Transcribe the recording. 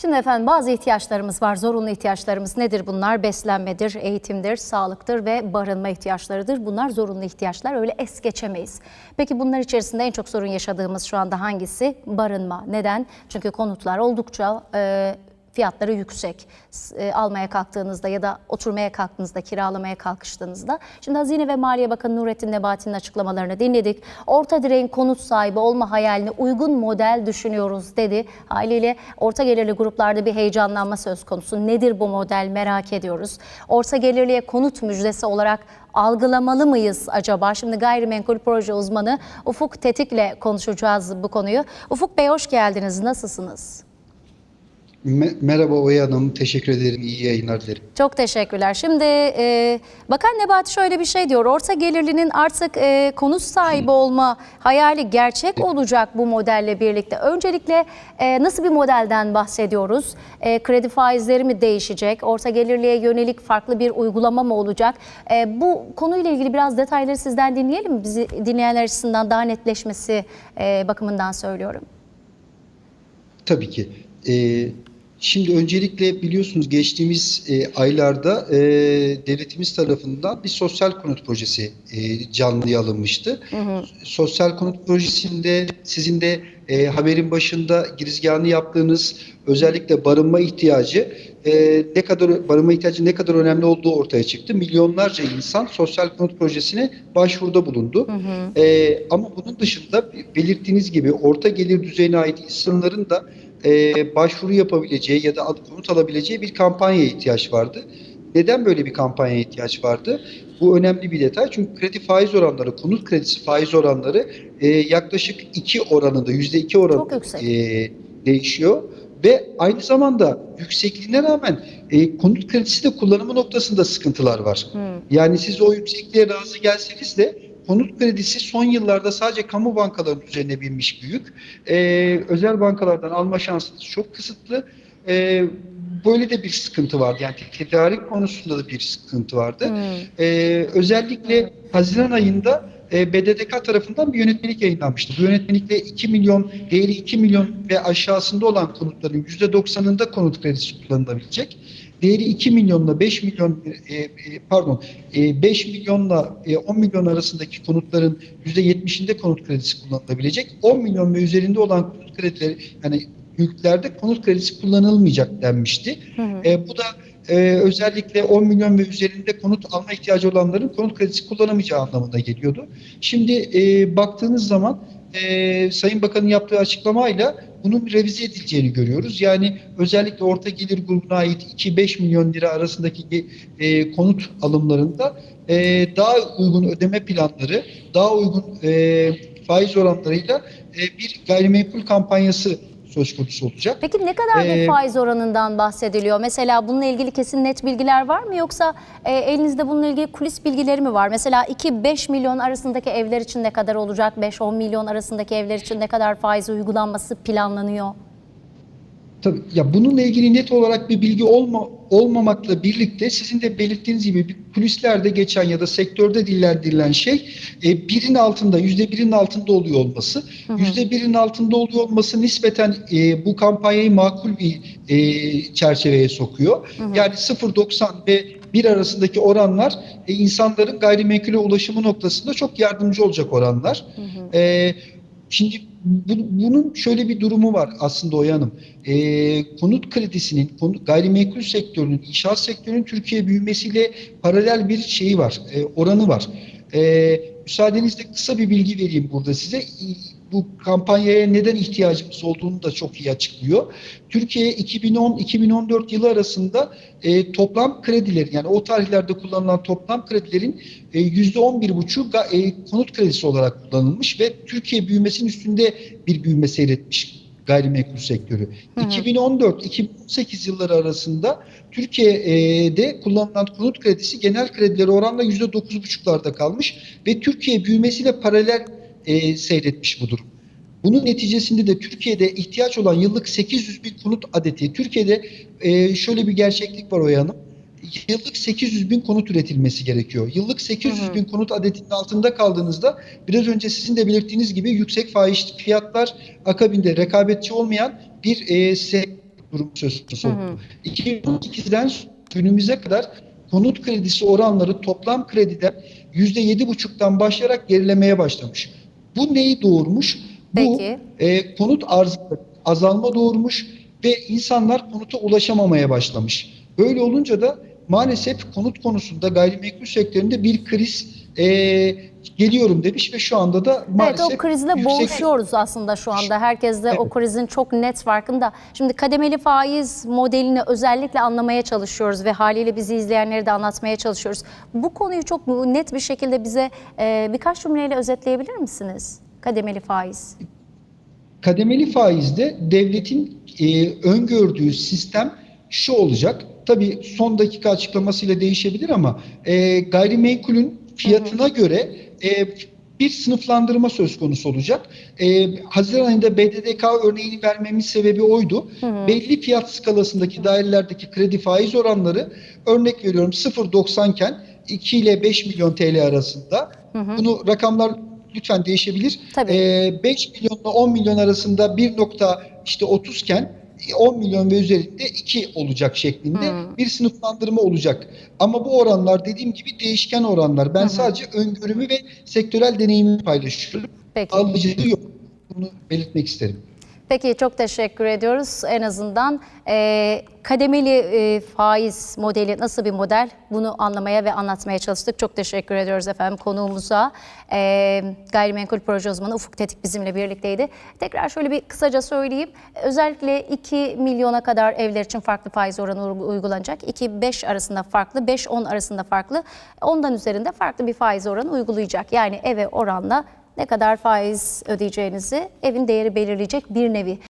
Şimdi efendim bazı ihtiyaçlarımız var. Zorunlu ihtiyaçlarımız nedir bunlar? Beslenmedir, eğitimdir, sağlıktır ve barınma ihtiyaçlarıdır. Bunlar zorunlu ihtiyaçlar. Öyle es geçemeyiz. Peki bunlar içerisinde en çok sorun yaşadığımız şu anda hangisi? Barınma. Neden? Çünkü konutlar oldukça e, fiyatları yüksek. E, almaya kalktığınızda ya da oturmaya kalktığınızda, kiralamaya kalkıştığınızda. Şimdi Hazine ve Maliye Bakanı Nurettin Nebati'nin açıklamalarını dinledik. Orta direğin konut sahibi olma hayaline uygun model düşünüyoruz dedi. Haliyle orta gelirli gruplarda bir heyecanlanma söz konusu. Nedir bu model merak ediyoruz. Orta gelirliye konut müjdesi olarak algılamalı mıyız acaba? Şimdi gayrimenkul proje uzmanı Ufuk Tetik'le konuşacağız bu konuyu. Ufuk Bey hoş geldiniz. Nasılsınız? Me- Merhaba Oya Hanım, teşekkür ederim. İyi yayınlar dilerim. Çok teşekkürler. Şimdi e, Bakan Nebati şöyle bir şey diyor. Orta gelirlinin artık e, konut sahibi olma hayali gerçek olacak bu modelle birlikte. Öncelikle e, nasıl bir modelden bahsediyoruz? E, kredi faizleri mi değişecek? Orta gelirliye yönelik farklı bir uygulama mı olacak? E, bu konuyla ilgili biraz detayları sizden dinleyelim mi? Bizi dinleyenler açısından daha netleşmesi e, bakımından söylüyorum. Tabii ki. Ee, şimdi öncelikle biliyorsunuz geçtiğimiz e, aylarda e, devletimiz tarafından bir sosyal konut projesi e, canlıya alınmıştı. Sosyal konut projesinde sizin de e, haberin başında girizgahını yaptığınız özellikle barınma ihtiyacı e, ne kadar barınma ihtiyacı ne kadar önemli olduğu ortaya çıktı. Milyonlarca insan sosyal konut projesine başvuruda bulundu. E, ama bunun dışında belirttiğiniz gibi orta gelir düzeyine ait insanların da e, başvuru yapabileceği ya da konut alabileceği bir kampanyaya ihtiyaç vardı. Neden böyle bir kampanyaya ihtiyaç vardı? Bu önemli bir detay çünkü kredi faiz oranları, konut kredisi faiz oranları e, yaklaşık 2 oranında, %2 Çok oranında e, değişiyor. Ve aynı zamanda yüksekliğine rağmen e, konut kredisi de kullanımı noktasında sıkıntılar var. Yani siz o yüksekliğe razı gelseniz de konut kredisi son yıllarda sadece kamu bankalarının üzerine binmiş büyük. E, özel bankalardan alma şansınız çok kısıtlı. E, böyle de bir sıkıntı vardı. Yani tedarik konusunda da bir sıkıntı vardı. E, özellikle Haziran ayında e, BDDK tarafından bir yönetmelik yayınlanmıştı. Bu yönetmelikte 2 milyon, değeri 2 milyon ve aşağısında olan konutların %90'ında konut kredisi kullanılabilecek. Değeri 2 milyonla 5 milyon e, e, pardon e, 5 milyonla e, 10 milyon arasındaki konutların %70'inde konut kredisi kullanılabilecek. 10 milyon ve üzerinde olan konut kredileri yani mülklerde konut kredisi kullanılmayacak denmişti. E, bu da e, özellikle 10 milyon ve üzerinde konut alma ihtiyacı olanların konut kredisi kullanamayacağı anlamına geliyordu. Şimdi e, baktığınız zaman e, Sayın Bakan'ın yaptığı açıklamayla bunun revize edileceğini görüyoruz. Yani özellikle orta gelir grubuna ait 2-5 milyon lira arasındaki e, konut alımlarında e, daha uygun ödeme planları, daha uygun e, faiz oranlarıyla e, bir gayrimenkul kampanyası söz konusu olacak. Peki ne kadar bir Ee, faiz oranından bahsediliyor? Mesela bununla ilgili kesin net bilgiler var mı yoksa e, elinizde bununla ilgili kulis bilgileri mi var? Mesela 2-5 milyon arasındaki evler için ne kadar olacak? 5-10 milyon arasındaki evler için ne kadar faiz uygulanması planlanıyor? Tabii ya bununla ilgili net olarak bir bilgi olma, olmamakla birlikte sizin de belirttiğiniz gibi bir kulislerde geçen ya da sektörde dillendirilen şey e, birin altında yüzde birin altında oluyor olması. Yüzde birin altında oluyor olması nispeten e, bu kampanyayı makul bir e, çerçeveye sokuyor. Yani 0.90 ve 1 arasındaki oranlar e, insanların gayrimenkule ulaşımı noktasında çok yardımcı olacak oranlar. E, Şimdi bu- bunun şöyle bir durumu var aslında Oya Hanım. Ee, konut kredisinin, konut, gayrimenkul sektörünün, inşaat sektörünün Türkiye büyümesiyle paralel bir şeyi var, e, oranı var. Ee, müsaadenizle kısa bir bilgi vereyim burada size. Bu kampanyaya neden ihtiyacımız olduğunu da çok iyi açıklıyor. Türkiye 2010-2014 yılı arasında e, toplam kredilerin yani o tarihlerde kullanılan toplam kredilerin e, %11,5'u ga- e, konut kredisi olarak kullanılmış ve Türkiye büyümesinin üstünde bir büyüme seyretmiş gayrimenkul sektörü. 2014-2018 yılları arasında Türkiye'de kullanılan konut kredisi genel kredileri oranla %9,5'larda kalmış ve Türkiye büyümesiyle paralel e, seyretmiş bu durum. Bunun neticesinde de Türkiye'de ihtiyaç olan yıllık 800 bin konut adeti, Türkiye'de e, şöyle bir gerçeklik var Oya Hanım. Yıllık 800 bin konut üretilmesi gerekiyor. Yıllık 800 bin konut adetinin altında kaldığınızda biraz önce sizin de belirttiğiniz gibi yüksek faiz fiyatlar akabinde rekabetçi olmayan bir e, se- durum söz konusu oldu. 2018'den günümüze kadar konut kredisi oranları toplam krediden %7,5'tan başlayarak gerilemeye başlamış. Bu neyi doğurmuş? Bu Peki. e, konut arzı azalma doğurmuş ve insanlar konuta ulaşamamaya başlamış. Böyle olunca da maalesef konut konusunda gayrimenkul sektöründe bir kriz e, geliyorum demiş ve şu anda da maalesef Evet o krizle yüksek- boğuşuyoruz aslında şu anda. Herkes de o Evet. krizin çok net farkında. Şimdi kademeli faiz modelini özellikle anlamaya çalışıyoruz ve haliyle bizi izleyenleri de anlatmaya çalışıyoruz. Bu konuyu çok net bir şekilde bize e, birkaç cümleyle özetleyebilir misiniz? Kademeli faiz. Kademeli faizde devletin e, öngördüğü sistem şu olacak. Tabii son dakika açıklamasıyla değişebilir ama e, gayrimenkulün fiyatına göre e, bir sınıflandırma söz konusu olacak. E, Haziran ayında BDDK örneğini vermemin sebebi oydu. Belli fiyat skalasındaki dairelerdeki kredi faiz oranları örnek veriyorum 0.90 iken 2 ile 5 milyon TL arasında. Bunu rakamlar lütfen değişebilir. Tabii. Ee, 5 milyonla 10 milyon arasında 1 nokta işte 30 iken 10 milyon ve üzerinde 2 olacak şeklinde bir sınıflandırma olacak. Ama bu oranlar dediğim gibi değişken oranlar. Ben sadece öngörümü ve sektörel deneyimimi paylaşıyorum. Peki. Alıcılığı yok. Bunu belirtmek isterim. Peki çok teşekkür ediyoruz. En azından e, kademeli e, faiz modeli nasıl bir model bunu anlamaya ve anlatmaya çalıştık. Çok teşekkür ediyoruz efendim konuğumuza. E, gayrimenkul proje uzmanı Ufuk Tetik bizimle birlikteydi. Tekrar şöyle bir kısaca söyleyeyim. Özellikle 2 milyona kadar evler için farklı faiz oranı uygu- uygulanacak. 2-5 arasında farklı, 5-10 arasında farklı, ondan üzerinde farklı bir faiz oranı uygulayacak. Yani eve oranla ne kadar faiz ödeyeceğinizi evin değeri belirleyecek bir nevi.